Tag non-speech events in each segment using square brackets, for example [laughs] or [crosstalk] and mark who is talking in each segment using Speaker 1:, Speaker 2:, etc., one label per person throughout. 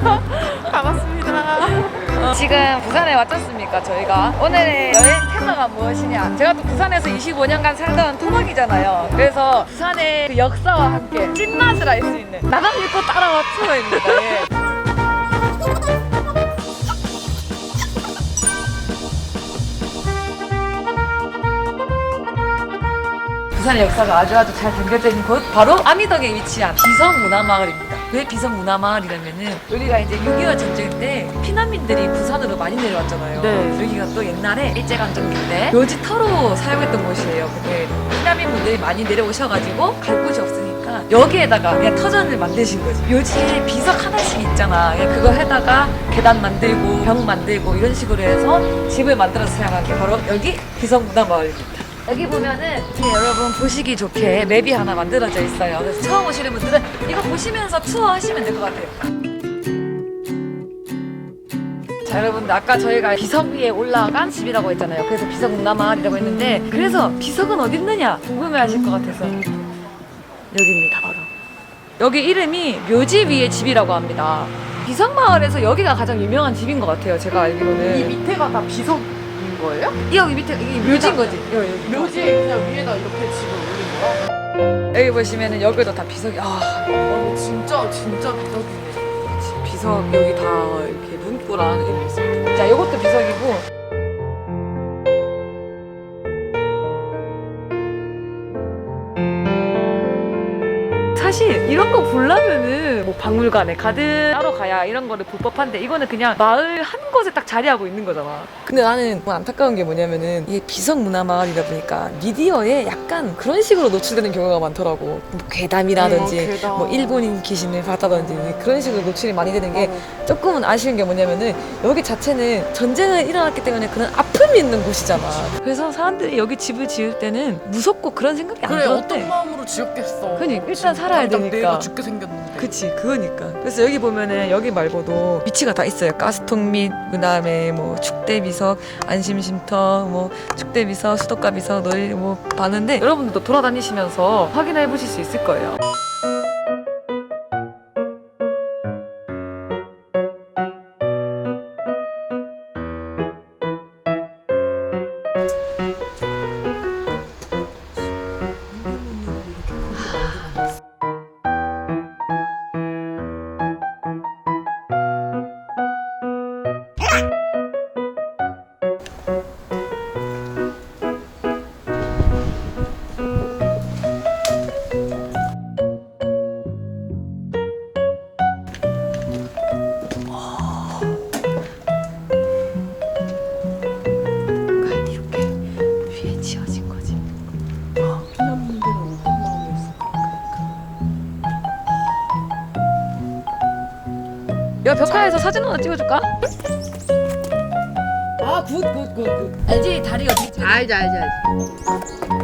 Speaker 1: [laughs] 반갑습니다. 지금 부산에 왔잖습니까 저희가 오늘의 여행 테마가 무엇이냐 제가 또 부산에서 25년간 살던 토박이잖아요 그래서 부산의 그 역사와 함께 찐맛을 알 수 있는 나만 믿고 따라와 투어입니다 예. 부산의 역사가 아주 아주 잘 담겨져 있는 곳 바로 아미덕에 위치한 비성문화마을입니다. 왜 비성문화마을이라면은 여기가 이제 6.25 전쟁 때 피난민들이 부산으로 많이 내려왔잖아요.
Speaker 2: 네.
Speaker 1: 여기가 또 옛날에 일제강점기 때 묘지터로 사용했던 곳이에요. 근데 피난민분들이 많이 내려오셔가지고 갈 곳이 없으니까 여기에다가 그냥 터전을 만드신 거지. 묘지에 비석 하나씩 있잖아. 그냥 그거 해다가 계단 만들고 벽 만들고 이런 식으로 해서 집을 만들어서 사용한 게 바로 여기 비성문화마을입니다. 여기 보면은 이제 여러분 보시기 좋게 맵이 하나 만들어져 있어요. 그래서 처음 오시는 분들은 이거 보시면서 투어 하시면 될 것 같아요. 자 여러분들 아까 저희가 비석 위에 올라간 집이라고 했잖아요. 그래서 비석 문화마을이라고 했는데 그래서 비석은 어디 있느냐 궁금해하실 것 같아서 여기입니다 바로. 여기 이름이 묘지 위의 집이라고 합니다. 비석마을에서 여기가 가장 유명한 집인 것 같아요. 제가 알기로는
Speaker 2: 이 밑에가 다 비석인 거예요?
Speaker 1: 여기 밑에 이게 묘지인 거지. 여기, 여기.
Speaker 2: 묘지에 그냥 위에다 이렇게 집을 올린 거야?
Speaker 1: 여기 보시면은 여기도 다 비석이 아
Speaker 2: 어, 진짜 진짜 비석이네.
Speaker 1: 비석 여기 다 이렇게 문구랑 이렇게 있습니다. 자 이것도 비석이고 사실 이런 거 보려면은 뭐 박물관에 가든 따로 가야 이런 거를 볼 법한데 이거는 그냥 마을 한 곳에 딱 자리하고 있는 거잖아. 근데 나는 뭐 안타까운 게 뭐냐면은 이게 비석 문화 마을이다 보니까 미디어에 약간 그런 식으로 노출되는 경우가 많더라고. 뭐 괴담이라든지
Speaker 2: 어, 괴담.
Speaker 1: 뭐 일본인 귀신을 봤다든지 그런 식으로 노출이 많이 되는 게
Speaker 2: 어.
Speaker 1: 조금은 아쉬운 게 뭐냐면은 여기 자체는 전쟁을 일어났기 때문에 그런 아 픔이 있는 곳이잖아. 그래서 사람들이 여기 집을 지을 때는 무섭고 그런 생각이 안
Speaker 2: 그래
Speaker 1: 들었대.
Speaker 2: 어떤 마음으로 지었겠어.
Speaker 1: 그니, 일단 살아야
Speaker 2: 당장
Speaker 1: 되니까.
Speaker 2: 내가 죽게 생겼는데.
Speaker 1: 그치 그거니까 그래서 여기 보면은 여기 말고도 위치가 다 있어요 가스통 및 그다음에 뭐 축대비석 안심쉼터 뭐 축대비석 수도가비석 너희 뭐 봤는데 여러분들도 돌아다니시면서 확인해 보실 수 있을 거예요 야 벽화에서 사진 하나 찍어줄까?
Speaker 2: 아 굿 굿 굿 굿.
Speaker 1: 알지 다리 어떻게 찍어
Speaker 2: 알지 알지 알지.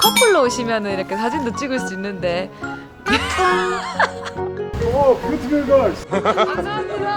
Speaker 1: 커플로 오시면은 이렇게 사진도 찍을 수 있는데
Speaker 3: Oh, beautiful girls.
Speaker 1: 감사합니다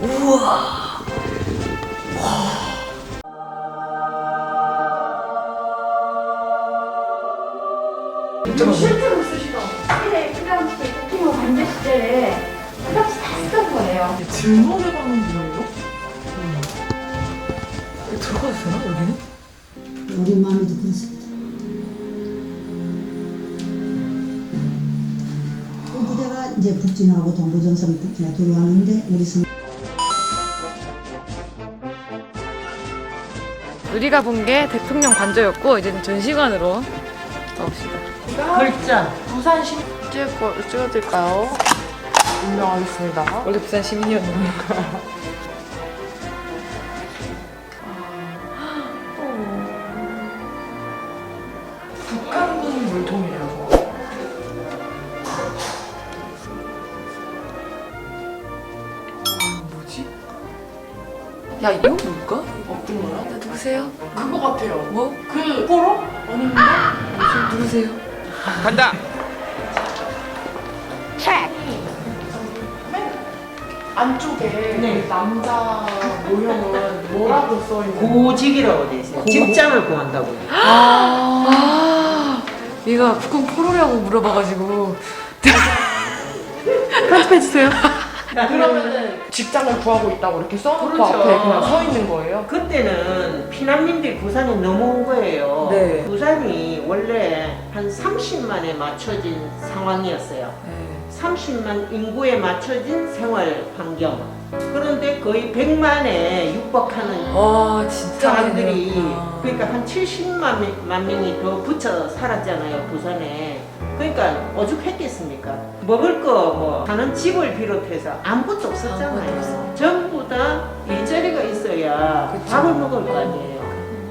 Speaker 1: 우와.
Speaker 4: 실제로 쓰시던 시대 프랑스 대통령 관제 시절에 프랑스 다 쓰던 거예요.
Speaker 1: 질문해 보는 거예요? 들어가도 되나 여기는?
Speaker 5: 우리 마음에 듣습니다. 그 부대가 이제 북진하고 동부전선 북진에 들어왔는데 우리 성
Speaker 1: 우리가 본 게 대통령 관저였고 이제는 전시관으로 가봅시다.
Speaker 2: 글자. 부산 시 찍을 거 찍어드릴까요? 운명하겠습니다.
Speaker 1: 원래 부산 시민이었는데.
Speaker 2: 북한군 물통이라고.
Speaker 1: 야 이거 뭘까?
Speaker 2: 어떤 거야?
Speaker 1: 나 누구세요?
Speaker 2: 그거 같아요.
Speaker 1: 뭐?
Speaker 2: 그 포로? 아닌가?
Speaker 1: 무슨 누구세요?
Speaker 2: 맨 안쪽에 남자 모형은 뭐라고 써 있는 거?
Speaker 6: 고직이라고 돼 있어요. 직장을 구한다고요.
Speaker 1: 아, 얘가 북한 포로라고 물어봐가지고 [laughs] 편집해주세요.
Speaker 2: 그러면은 직장을 구하고 있다고 이렇게 써놓고
Speaker 6: 그렇죠.
Speaker 2: 앞에 그냥 서 있는 거예요?
Speaker 6: 그때는 피난민들이 부산에 넘어온 거예요.
Speaker 1: 네.
Speaker 6: 부산이 원래 한 30만에 맞춰진 상황이었어요. 30만 인구에 맞춰진 생활 환경. 그런데 거의 100만에 육박하는
Speaker 1: 와 진짜
Speaker 6: 사람들이
Speaker 1: 많네요.
Speaker 6: 그러니까 한 70만 명- 만 명이 더 붙여 살았잖아요 부산에 그러니까 오죽했겠습니까 먹을 거뭐 사는 집을 비롯해서 아무것도 없었잖아요
Speaker 1: 없어.
Speaker 6: 전부 다 일자리가 있어야
Speaker 1: 그쵸.
Speaker 6: 밥을 먹을 거 아니에요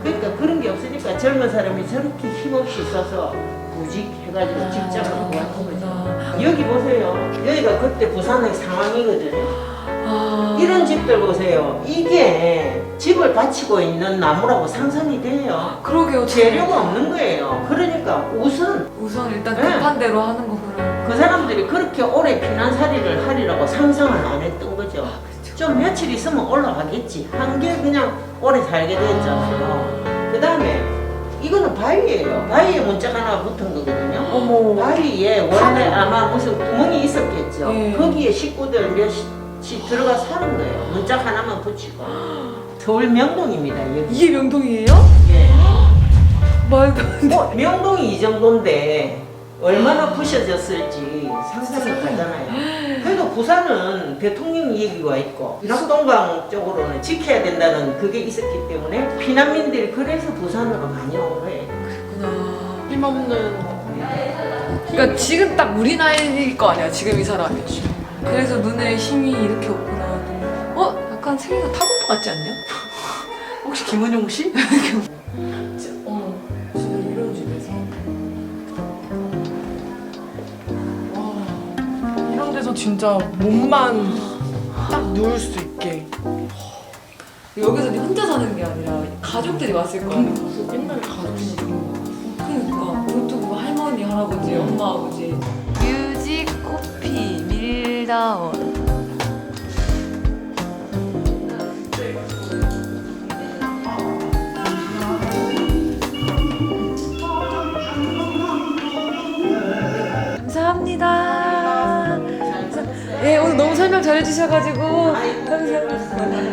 Speaker 6: 그러니까 그런 게 없으니까 젊은 사람이 저렇게 힘없이 써서 구직 해가지고 직장을
Speaker 1: 아,
Speaker 6: 구하는 거죠. 여기 보세요 여기가 그때 부산의 상황이거든요
Speaker 1: 아,
Speaker 6: 이런 집들 보세요. 이게 집을 바치고 있는 나무라고 상상이 돼요.
Speaker 1: 그러게요.
Speaker 6: 재료가 없는 거예요. 그러니까 우선
Speaker 1: 우선 일단
Speaker 6: 네.
Speaker 1: 급한 대로 하는 거구나.
Speaker 6: 그 사람들이 그렇게 오래 피난살이를 하리라고 상상을 안 했던 거죠. 좀 며칠 있으면 올라가겠지. 한 게 그냥 오래 살게 됐잖아요. 그 다음에 이거는 바위예요. 바위에 문자가 하나 붙은 거거든요.
Speaker 2: 어머.
Speaker 6: 바위에 원래 아마 무슨 구멍이 있었겠죠.
Speaker 1: 네.
Speaker 6: 거기에 식구들 몇 씩 들어가 사는 거예요. 문짝 하나만 붙이고. 서울 명동입니다. 여기.
Speaker 1: 이게 명동이에요?
Speaker 6: 예.
Speaker 1: 말도 안 돼.
Speaker 6: 뭐 명동이 이 정도인데 얼마나 부셔졌을지 상상이 가잖아요. 그래도 부산은 대통령 얘기가 있고 낙동강 쪽으로는 지켜야 된다는 그게 있었기 때문에 피난민들이 그래서 부산으로 많이 온 거예요.
Speaker 1: 그렇구나.
Speaker 2: 힘없는
Speaker 1: 그러니까 지금 딱 우리 나이일 거 아니야 지금 이 사람이. 그래서 눈에 힘이 이렇게 없구나. 어? 약간 생기가 타고도 같지 않냐? [laughs]
Speaker 2: 혹시 김은용 씨? 진짜, 어머, 진짜 이런 집에서. 와, 이런 데서 진짜 몸만 딱 누울 수 있게.
Speaker 1: 여기서 는 혼자 사는 게 아니라 가족들이 왔을 거 아니야.
Speaker 2: 옛날 가족이.
Speaker 1: 그러니까 그것도 뭐 할머니, 할아버지, 엄마, 아버지. 뮤직 커피 밀다원. 감사합니다. 예, 오늘 너무 설명 잘해주셔가지고 감사,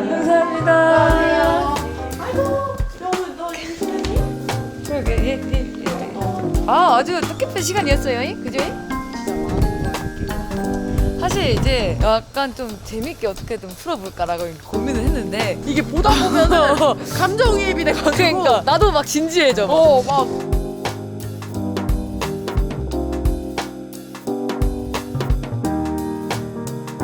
Speaker 1: 감사합니다. 그러게 예, 예, 예. 아 아주 뜻깊은 시간이었어요, 그죠? 사실 이제 약간 좀 재밌게 어떻게든 풀어볼까라고 고민을 했는데
Speaker 2: 이게 보다 보면은 [laughs] 감정이입이 돼가지고.
Speaker 1: 그러니까 나도 막 진지해져. 막.
Speaker 2: 어, 막